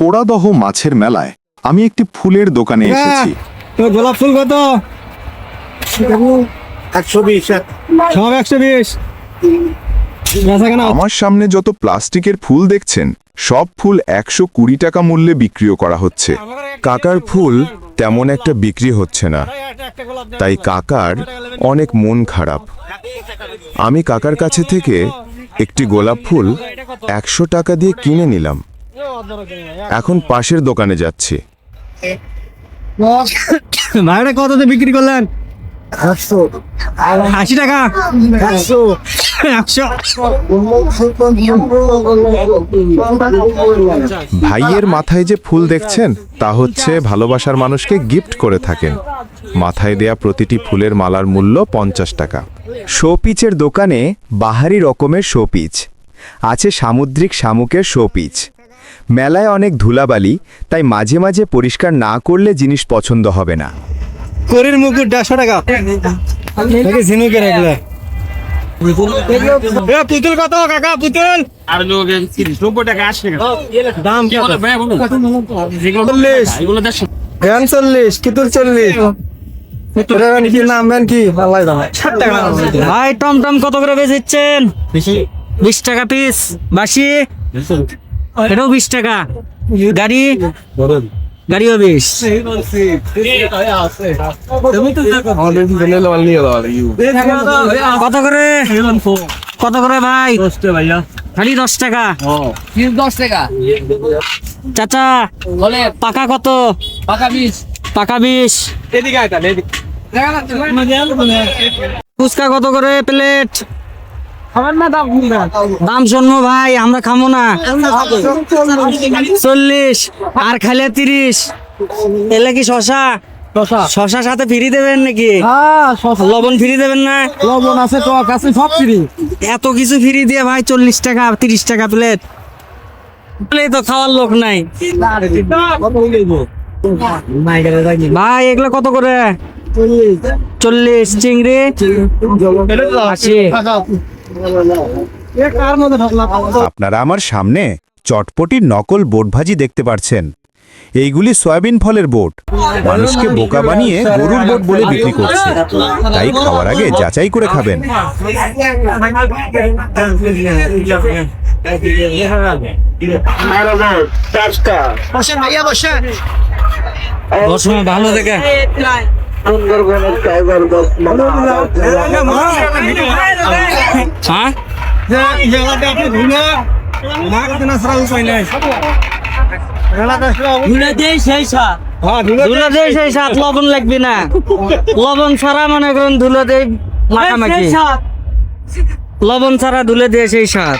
পোড়াদহ মাছের মেলায় আমি একটি ফুলের দোকানে এসেছি। গোলাপ ফুল কত? একশো বিশ সব একশো বিশ। আমার সামনে যত প্লাস্টিকের ফুল দেখছেন সব ফুল একশো কুড়ি টাকা মূল্যে বিক্রিও করা হচ্ছে। কাকার ফুল তেমন একটা বিক্রি হচ্ছে না। তাই কাকার অনেক মন খারাপ। আমি কাকার কাছে থেকে একটি গোলাপ ফুল একশো টাকা দিয়ে কিনে নিলাম। এখন পাশের দোকানে যাচ্ছি। ভাইটা কততে বিক্রি করলেন? আশি টাকা? একশো। ভাইয়ের মাথায় যে ফুল দেখছেন তা হচ্ছে ভালোবাসার মানুষকে গিফট করে থাকেন। মাথায় দেয়া প্রতিটি ফুলের মালার মূল্য পঞ্চাশ টাকা। শোপিচের দোকানে বাহারি রকমের শোপিচ। আছে সামুদ্রিক শামুকের শোপিচ। মেলায় অনেক ধুলাবালি তাই মাঝে মাঝে পরিষ্কার না করলে জিনিস পছন্দ হবে না। করির মুকুট দেড়শো টাকা। ঝিনুকের এগুলো পুতুল কত কাকা পুতুল? আর টাকা দাম চল্লিশ। চল্লিশ ভাই টমটম কত করে বেচেছেন বিশ। টাকা পিস বাসি এটাও বিশ টাকা। গাড়ি? গাড়িও বিশ। কত করে? কত করে ভাই? খালি দশ টাকা। দশ টাকা। চাচা পাকা কত? পাকা বিশ। পাকা বিশ। এদিকে ফুচকা কত করে প্লেট? দাম শুনব ভাই আমরা খামো না। চল্লিশ আর খাইলে তিরিশ। এলে কি শশা? শশা। সাথে ফ্রি দেবেন নাকি? লবণ ফ্রি দেবেন না? লবণ আছে টক আছে সব ফ্রি। এত কিছু ফ্রি দিয়ে ভাই চল্লিশ টাকা তিরিশ টাকা প্লেট। প্লেট তো খাওয়ার লোক নাই। ভাই এগুলো কত করে? চল্লিশ। চিংড়ি। আশি। আপনারা আমার সামনে চটপটির নকল বোট ভাজি দেখতে পাচ্ছেন এইগুলি সয়াবিন ফলের বোট। মানুষকে বোকা বানিয়ে গরুর বোট বলে বিক্রি করছে। তাই খাওয়ার আগে যাচাই করে খাবেন। ভালো দেখে। হ্যাঁ? হ্যাঁ লবণ লাগবে না। লবণ ছাড়া মনে করুন ধুলে দিয়ে মাখামাখি। লবণ ছাড়া ধুলে দিয়ে সেই সাত